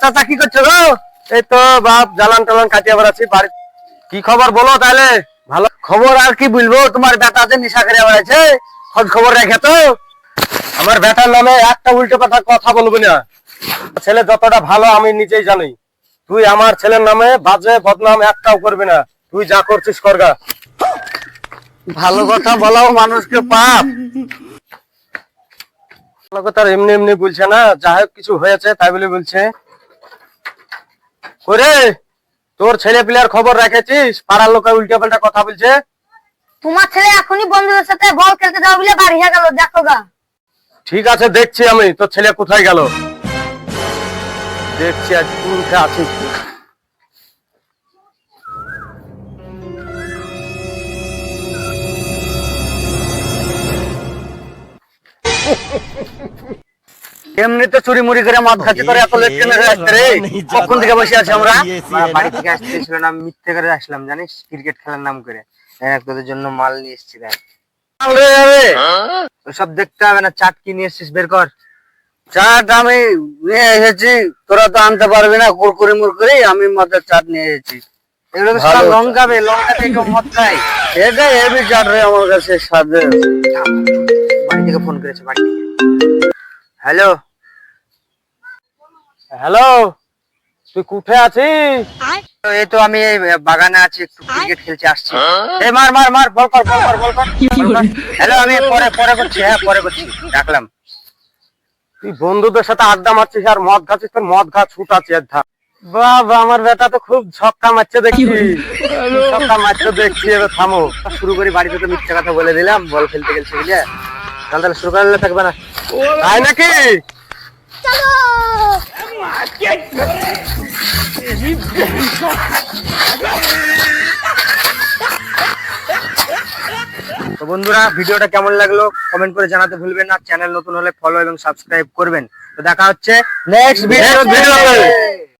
চাচা কি করছ গো? এই তো বাপ, জ্বালান টালান কাটিয়ে বেড়াচ্ছি বাড়ি কি খবর বলো তাহলে? ভালো খবর আর কি বলব? তোমার বেটা যে নেশা করে বেড়াচ্ছে খোঁজ খবর রেখে তো। আমার বেটার নামে একটা উল্টো কথা কথা বলবি না। ছেলে যতটা ভালো আমি নিজেই জানি। তুই আমার ছেলের নামে বাজে বদনাম একটাও করবি না। তুই যা করছিস করগা ভালো কথা বলাও মানুষকে পাপ। ভালো কথা এমনি এমনি বলছে না। হোক, কিছু হয়েছে, তাই বলে বলছে। করে তোর ছেলে পিলার খবর রেখেছিস? পাড়ার লোকে উল্টা পাল্টা কথা বলছে। তোমার ছেলে এখনই বন্ধুদের সাথে বল খেলতে যাও বলে বাড়ি গেল দেখো গা। ঠিক আছে দেখছি আমি। তোর ছেলে কোথায় গেল? দেখছি আজ তুই আছিস এমনিতে চুরি মুড়ি করে মদ খাচ্ছি করে এত লেট কেন হয়ে আসছে রে কখন থেকে বসে আছি আমরা বাড়ি থেকে আসতেছিল না মিথ্যে করে আসলাম জানিস ক্রিকেট খেলার নাম করে তোদের জন্য মাল নিয়ে এসেছি। সব দেখতে হবে না চাট কি নিয়ে এসেছিস বের কর চাট আমি নিয়ে এসেছি তোরা তো আনতে পারবি না কুরকুরি মুরকুরি আমি মদের চাট নিয়ে এসেছি এগুলো তো সব চাট। লঙ্কা বে লঙ্কা থেকে মদ খাই এটা হেভি চাট রে আমার কাছে সাথে বাড়ি থেকে ফোন করেছে বাড়ি থেকে হ্যালো হ্যালো তুই কোথায় আছিস? এই তো আমি এই বাগানে আছি একটু ক্রিকেট খেলতে আসছি। এ মার মার মার বল কর বল কর বল কর। হ্যালো আমি পরে পরে করছি হ্যাঁ পরে করছি। রাখলাম। তুই বন্ধুদের সাথে আড্ডা মারছিস আর মদ খাচ্ছিস তোর মদ ঘা ছুট আছে এর ধার বাবা আমার বেটা তো খুব ছক্কা মারছে দেখছি ছক্কা মারছে দেখছি এবার থামো। শুরু করি বাড়িতে তো মিথ্যে কথা বলে দিলাম বল খেলতে গেছে বুঝলে? তাহলে তাহলে শুরু করলে থাকবে না। তাই নাকি? তো বন্ধুরা ভিডিওটা কেমন লাগল? কমেন্ট করে জানাতে ভুলবেন না। চ্যানেল নতুন হলে ফলো এবং সাবস্ক্রাইব করবেন। তো দেখা হচ্ছে নেক্সট ভিডিও